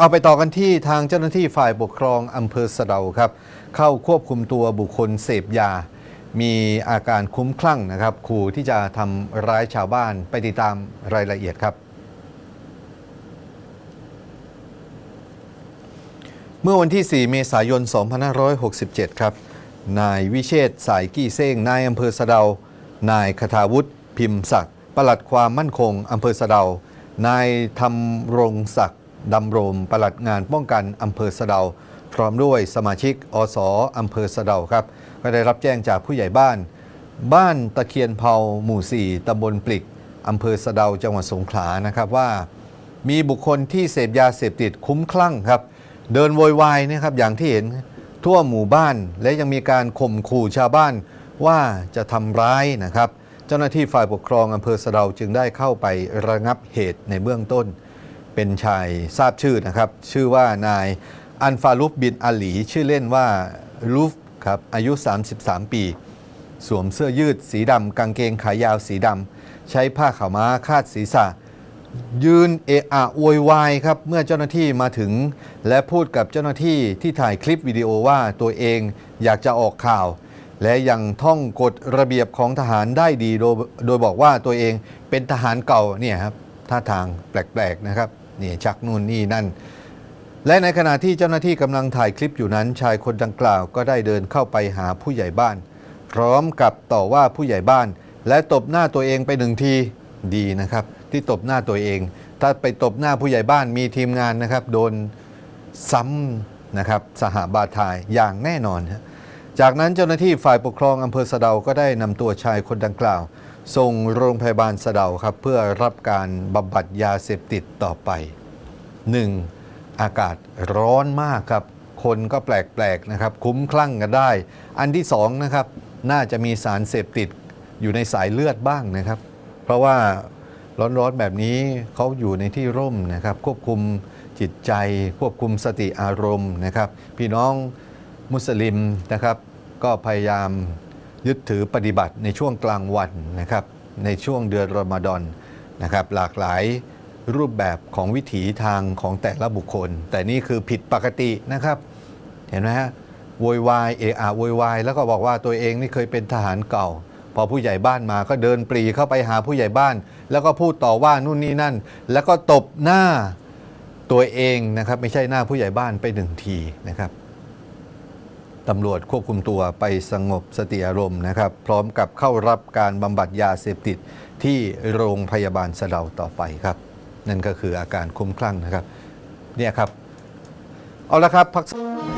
เอาไปต่อกันที่ทางเจ้าหน้าที่ฝ่ายปกครองอำเภอสะเดาครับ เข้าควบคุมตัวบุคคลเสพยา มีอาการคุ้มคลั่งนะครับขู่ที่จะทำร้ายชาวบ้านไปติดตามรายละเอียดครับ เมื่อวันที่ 4 เมษายน 2567 ครับ นายวิเชษสายกี้เซ้งนายอำเภอสะเดา นายคทาวุฒิพิมพ์ศักดิ์ปลัดความมั่นคงอำเภอสะเดานายธำรงศักดิ์ ดำรงปลัดงานป้องกันอำเภอสะเดา พร้อมด้วยสมาชิกอสอำเภอสะเดาครับ ก็ได้รับแจ้งจากผู้ใหญ่บ้าน บ้านตะเคียนเผาหมู่ 4ตำบลปลิกอำเภอสะเดาจังหวัดสงขลานะครับว่า มีบุคคลที่เสพยาเสพติดคุ้มคลั่งครับ เดินโวยวายนะครับอย่างที่เห็นทั่วหมู่บ้านและยังมีการข่มขู่ชาวบ้านว่าจะทำร้ายนะครับ เจ้าหน้าที่ฝ่ายปกครองอำเภอสะเดาจึงได้เข้าไประงับเหตุในเบื้องต้น เป็นชายทราบชื่อนะครับ ชื่อว่านายอันฟาลุฟบินอาหลี ชื่อเล่นว่าลูฟครับอายุ 33 ปี สวมเสื้อยืดสีดำกางเกงขายาวสีดำใช้ผ้าขาวม้าคาดศีรษะ ยืนเอะอะโวยวายครับเมื่อเจ้าหน้าที่มาถึง และพูดกับเจ้าหน้าที่ที่ถ่ายคลิปวิดีโอว่าตัวเองอยากจะออกข่าว และยังท่องกฎระเบียบของทหารได้ดีโดยโดยบอกว่าตัวเองเป็นทหารเก่าเนี่ยครับท่าทางแปลกๆนะครับ นี่ชักนู่นนี่นั่น และในขณะที่เจ้าหน้าที่กำลังถ่ายคลิปอยู่นั้น ชายคนดังกล่าวก็ได้เดินเข้าไปหาผู้ใหญ่บ้าน พร้อมกับต่อว่าผู้ใหญ่บ้าน และตบหน้าตัวเองไปหนึ่งทีดีนะครับ ที่ตบหน้าตัวเอง ถ้าไปตบหน้าผู้ใหญ่บ้านมีทีมงานนะครับ โดนซ้ำนะครับสหบาทายอย่างแน่นอนจากนั้นเจ้าหน้าที่ฝ่ายปกครองอำเภอสะเดาก็ได้นำตัวชายคนดังกล่าว ส่งโรงพยาบาลสะเดาครับ เพื่อรับการบำบัดยาเสพติดต่อไป 1. อากาศร้อนมากครับ คนก็แปลกๆนะครับ คุ้มคลั่งกันได้ อันที่สองนะครับน่าจะมีสารเสพติดอยู่ในสายเลือดบ้างนะครับ เพราะว่าร้อนๆแบบนี้เขาอยู่ในที่ร่มนะครับ ควบคุมจิตใจ ควบคุมสติอารมณ์นะครับ พี่น้องมุสลิมนะครับ ก็พยายามยึดถือปฏิบัติในช่วงกลางวันนะครับ ในช่วงเดือนรอมฎอนนะครับ หลากหลาย รูปแบบของวิถีทางของแต่ละบุคคล แต่นี่คือผิดปกตินะครับ เห็นไหมฮะโวยวายเอะอะโวยวายแล้วก็บอกว่าตัวเองนี่เคยเป็นทหารเก่า พอผู้ใหญ่บ้านมาก็เดินปรีเข้าไปหาผู้ใหญ่บ้าน แล้วก็พูดต่อว่านู่นนี่นั่น แล้วก็ตบหน้าตัวเองนะครับไม่ใช่หน้าผู้ใหญ่บ้านไปหนึ่งทีนะครับตำรวจควบคุมตัวไปสงบสติอารมณ์นะครับ พร้อมกับเข้ารับการบำบัดยาเสพติดที่โรงพยาบาลสะเดาต่อไปครับ นั่นก็คืออาการคุ้มคลั่งนะครับ เนี่ยครับ เอาละครับพักสัก